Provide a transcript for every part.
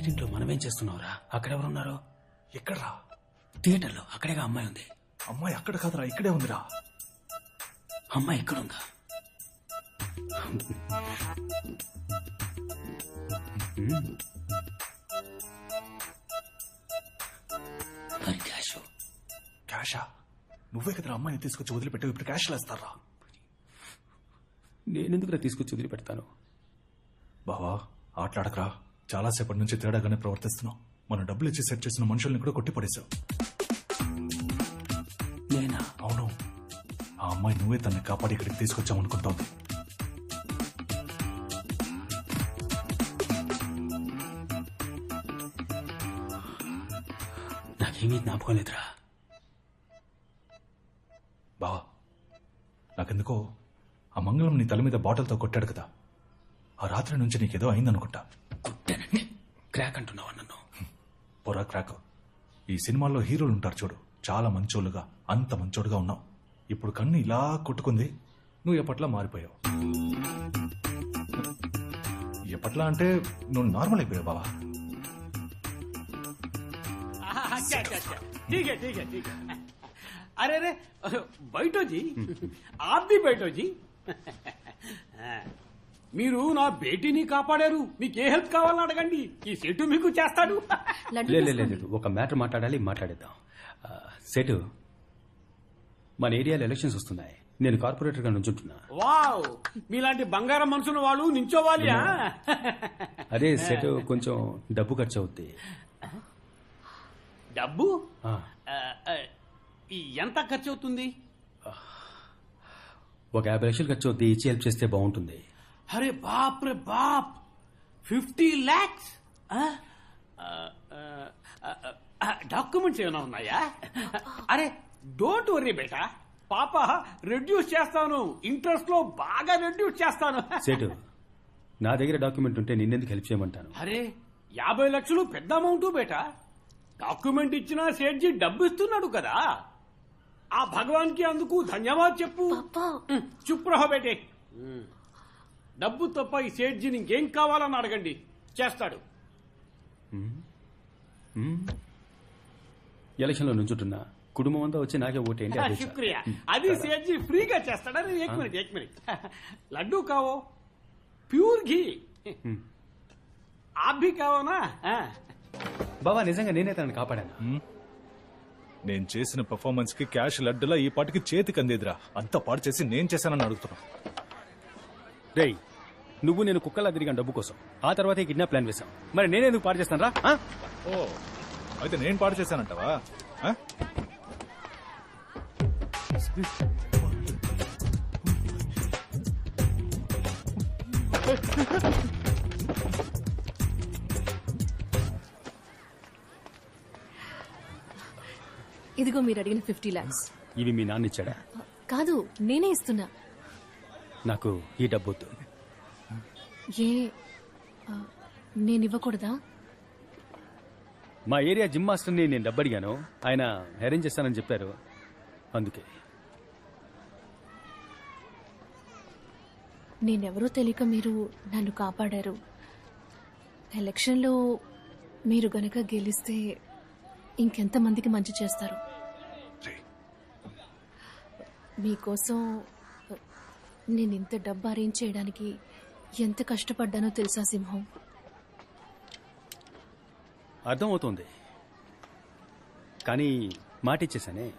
Seat ఇంట్లో మనమేం చేస్తున్నావురా? అక్కడెవరున్నారు? ఎక్కడ్రా? థియేటర్లో అక్కడేగా అమ్మాయి ఉంది. అమ్మాయి అక్కడ కాదురా ఇక్కడే ఉందిరా. అమ్మాయి ఎక్కడుందా? మరి క్యాష్? క్యాషా? నువ్వే కదరా అమ్మాయిని తీసుకొచ్చి వదిలిపెట్టావు ఇప్పుడు క్యాష్ వేస్తారా నేనెందుకురా తీసుకొచ్చి వదిలిపెడతాను? బావా ఆటలాడకరా. చాలాసేపటి నుంచి తేడాగానే ప్రవర్తిస్తున్నావు. మనం డబ్బులు ఇచ్చి సెట్ చేసిన మనుషుల్ని కూడా కొట్టి పడేశావు నేనా? అవును. ఆ అమ్మాయి నువ్వే తనని కాపాడి ఇక్కడికి తీసుకొచ్చామనుకుంటోంది నాకేమీ జ్ఞాపకం లేదురా. బావా నాకెందుకో ఆ మంగళం నీ తల మీద బాటిల్తో కొట్టాడు కదా. ఆ రాత్రి నుంచి నీకేదో అయిందనుకుంటా. క్రాక్ అంటున్నావా నన్ను? పొరా క్రాక్. ఈ సినిమాల్లో హీరోలు ఉంటారు చూడు. చాలా మంచోళ్ళుగా అంత మంచోడుగా ఉన్నావు. ఇప్పుడు కన్ను ఇలా కొట్టుకుంది నువ్వు ఎప్పట్లా మారిపోయావు? ఎప్పట్లా అంటే నువ్వు నార్మల్ అయిపోయావు బావా. అరే అరే బయటోజీ ఆర్ది బయటోజీ మీరు నా బేటీని కాపాడారు. మీకు ఏ హెల్ప్ కావాలని అడగండి. ఈ సెటు మీకు చేస్తాడు లేదు లేదు ఒక మ్యాటర్ మాట్లాడాలి మాట్లాడేద్దాం. సెటు మన ఏరియాలో ఎలక్షన్స్ వస్తున్నాయి. నేను కార్పొరేటర్గా నుంచుంటున్నా. వావ్! మీలాంటి బంగారం మనుషుల వాళ్ళు నించోవాలి అదే సెట్ కొంచెం డబ్బు ఖర్చు అవుద్ది డబ్బు ఎంత ఖర్చు అవుతుంది ఒక యాభై లక్షలు ఖర్చు అవుద్ది ఇచ్చి హెల్ప్ చేస్తే బాగుంటుంది. అరే బాప్ రే బాప్. ఫిఫ్టీ ల్యాక్స్ డాక్యుమెంట్స్ ఏమైనా ఉన్నాయా? అరే డోంట్ వరీ బేటా. పాప రెడ్యూస్ చేస్తాను. ఇంట్రెస్ట్లో బాగా రెడ్యూస్ చేస్తాను. సెటు నా దగ్గర డాక్యుమెంట్ ఉంటే నిన్నెందుకు హెల్ప్ చేయమంటాను? అరే యాభై లక్షలు పెద్ద అమౌంట్ బేటా. డాక్యుమెంట్ ఇచ్చినా సేట్జీ డబ్బు ఇస్తున్నాడు కదా. ఆ భగవాన్కి అందుకు ధన్యవాద్ చెప్పు. పాపా. ఉమ్, చుప్ రహో బేటే. డబ్బు తప్ప ఈ సేట్జీని ఇంకేం కావాలని అడగండి. చేస్తాడు. ఎలక్షన్లో నుంచుంటున్నా. కుటుంబం అంతా వచ్చి నాకే ఓటేయండి శుక్రియా. అది సేట్జీ ఫ్రీగా చేస్తాడా? ఏక్ మినిట్ ఏక్ మినిట్. లడ్డూ కావో? ప్యూర్ ఘీ. హ్మ్. భీ కావోనా? బాబా నిజంగా నేనే తనని కాపాడాను? నేను చేసిన పర్ఫార్మెన్స్కి క్యాష్ లడ్డులా ఈ పాటికి చేతికి అందేదిరా. అంత పాడు చేసి నేను చేశానని అడుగుతున్నా రేయ్ నువ్వు నేను కుక్కలా తిరిగాను డబ్బు కోసం. ఆ తర్వాత కిడ్నాప్ ప్లాన్ వేశాం. మరి నేనేందుకు పాడు చేస్తాను రా ఓ అయితే నేను పాడు చేశానంటావా? ఆ? ఇదిగో మీరు అడిగిన ఫిఫ్టీ లాక్స్. ఇవి మీ నాన్న ఇచ్చాడా? కాదు నేనే ఇస్తున్నా. నాకు ఈ డబ్బు వద్దు ఏ నేను ఇవ్వకూడదా మా ఏరియా జిమ్ మాస్టర్ని నేను డబ్బు అడిగాను ఆయన అరేంజ్ చేస్తానని చెప్పారు. అందుకే. నేనెవరో తెలియక మీరు నన్ను కాపాడారు. ఎలక్షన్లో మీరు గనక గెలిస్తే ఇంకెంతమందికి మంచి చేస్తారు? మీకోసం నేను ఇంత డబ్బు అరేంజ్ చేయడానికి ఎంత కష్టపడ్డానో తెలుసా సింహం? అర్థమవుతోంది. కానీ మాట ఇచ్చేసానే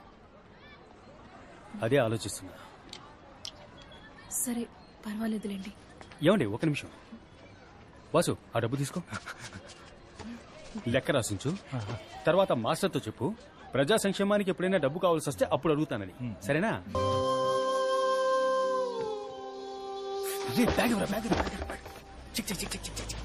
అదే ఆలోచిస్తున్నా. సరే పర్వాలేదులేండి. ఏమండి ఒక నిమిషం. వాసు ఆ డబ్బు తీసుకో. లెక్క రాసించు తర్వాత మాస్టర్తో చెప్పు. ప్రజా సంక్షేమానికి ఎప్పుడైనా డబ్బు కావాల్సి వస్తే అప్పుడు అడుగుతానని. సరేనా? బ్యాగ్ ఇవ్వరా, బ్యాగ్ ఇవ్వరా, బ్యాగ్ చిక్, చిక్, చిక్, చిక్, చిక్,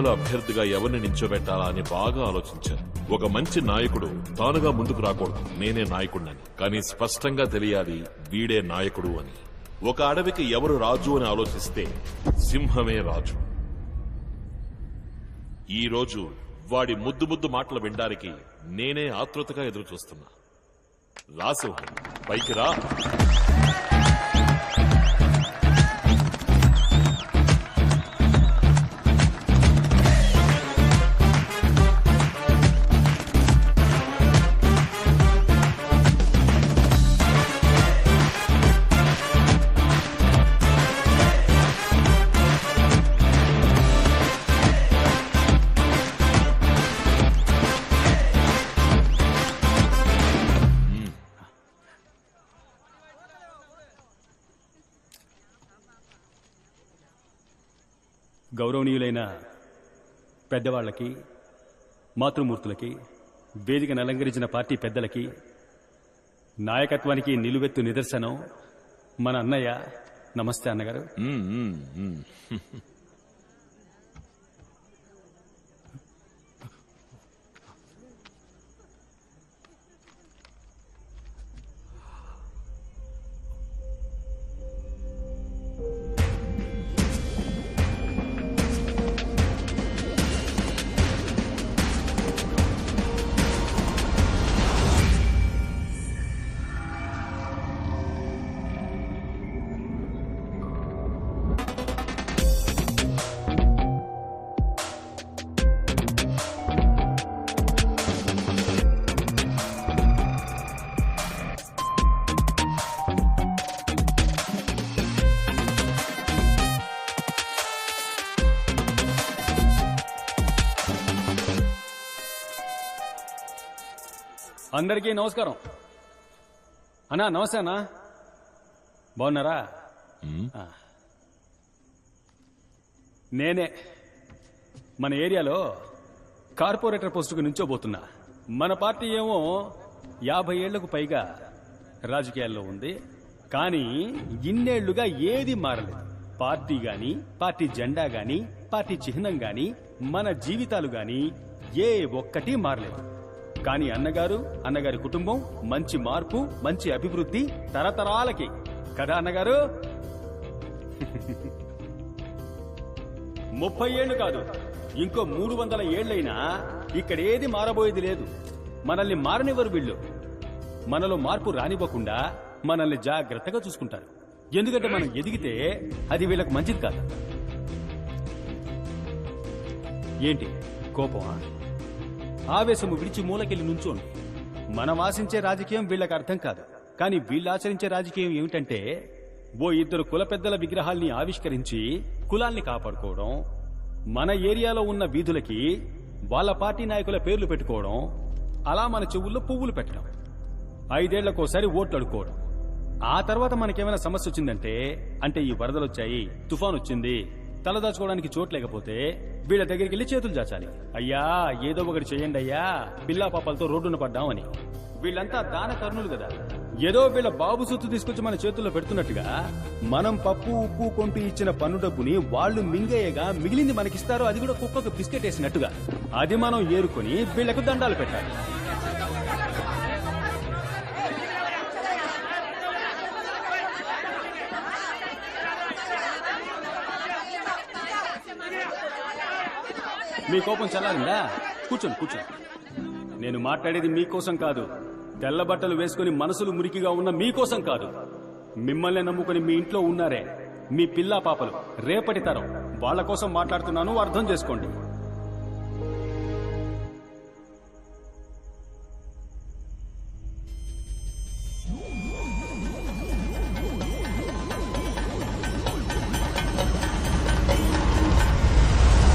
చిక్. అభ్యర్థిగా ఎవరిని నించోబెట్టాలా అని బాగా ఆలోచించాను. ఒక మంచి నాయకుడు తానుగా ముందుకు రాకూడదు. నేనే నాయకుడినని. కానీ స్పష్టంగా తెలియాలి వీడే నాయకుడు అని. ఒక అడవికి ఎవరు రాజు అని ఆలోచిస్తే సింహమే రాజు. ఈ రోజు వాడి ముద్దు ముద్దు మాటలు వినడానికి నేనే ఆతృతగా ఎదురు చూస్తున్నా రా పైకి రా. గౌరవనీయులైన పెద్దవాళ్ళకి మాతృమూర్తులకి వేదికను అలంకరించిన పార్టీ పెద్దలకి నాయకత్వానికి నిలువెత్తు నిదర్శనం మన అన్నయ్య. నమస్తే అన్నగారు. అందరికీ నమస్కారం. అన్నా నమస్తే అన్నా. బాగున్నారా? ఆ. నేనే మన ఏరియాలో కార్పొరేటర్ పోస్టుకు నుంచోబోతున్నా మన పార్టీ ఏమో యాభై ఏళ్ళకు పైగా రాజకీయాల్లో ఉంది. కానీ ఇన్నేళ్ళుగా ఏది మారలేదు. పార్టీ గాని పార్టీ జెండా గాని పార్టీ చిహ్నం గాని మన జీవితాలు గాని ఏ ఒక్కటి మారలేదు. కానీ అన్నగారు అన్నగారి కుటుంబం మంచి మార్పు మంచి అభివృద్ధి తరతరాలకి. కదా అన్నగారు? ముప్పై ఏళ్ళు కాదు ఇంకో మూడు వందల ఏళ్ళైనా ఇక్కడ ఏది మారబోయేది లేదు. మనల్ని మారనివ్వరు వీళ్ళు. మనలో మార్పు రానివ్వకుండా మనల్ని జాగ్రత్తగా చూసుకుంటారు. ఎందుకంటే మనం ఎదిగితే అది వీళ్ళకు మంచిది కాదు. ఏంటి? కోపమా? ఆవేశము విడిచి మూలకెళ్ళి నుంచోండి. మనం ఆశించే రాజకీయం వీళ్ళకి అర్థం కాదు. కానీ వీళ్ళు ఆచరించే రాజకీయం ఏమిటంటే ఓ ఇద్దరు కుల పెద్దల విగ్రహాల్ని ఆవిష్కరించి కులాల్ని కాపాడుకోవడం మన ఏరియాలో ఉన్న వీధులకి వాళ్ళ పార్టీ నాయకుల పేర్లు పెట్టుకోవడం అలా మన చెవుల్లో పువ్వులు పెట్టడం ఐదేళ్ళకోసారి ఓట్లు ఆ తర్వాత మనకేమైనా సమస్య వచ్చిందంటే అంటే ఈ వరదలు వచ్చాయి తుఫాన్ వచ్చింది తలదాచుకోవడానికి చోటు లేకపోతే వీళ్ళ దగ్గరికి వెళ్ళి చేతులు చాచాలి. అయ్యా ఏదో ఒకటి చేయండి అయ్యా. పిల్లా పాపాలతో రోడ్డున పడ్డామని. వీళ్ళంతా దాన కర్ణులు కదా. ఏదో వీళ్ళ బాబు సొత్తు తీసుకొచ్చి మన చేతుల్లో పెడుతున్నట్టుగా మనం పప్పు ఉప్పు కొంటూ ఇచ్చిన పన్ను డబ్బుని వాళ్ళు మింగేయగా మిగిలింది మనకిస్తారో అది కూడా కుక్కకు బిస్కెట్ వేసినట్టుగా. అది మనం ఏరుకొని వీళ్ళకు దండాలు పెట్టాలి. మీ కోపం చల్లారిందా? కూర్చోండి కూర్చోండి నేను మాట్లాడేది మీకోసం కాదు. తెల్ల బట్టలు వేసుకుని మనసులు మురికిగా ఉన్న మీకోసం కాదు. మిమ్మల్ని నమ్ముకుని మీ ఇంట్లో ఉన్నారే. మీ పిల్లా పాపలు. రేపటి తరం. వాళ్ళ కోసం మాట్లాడుతున్నాను అర్థం చేసుకోండి.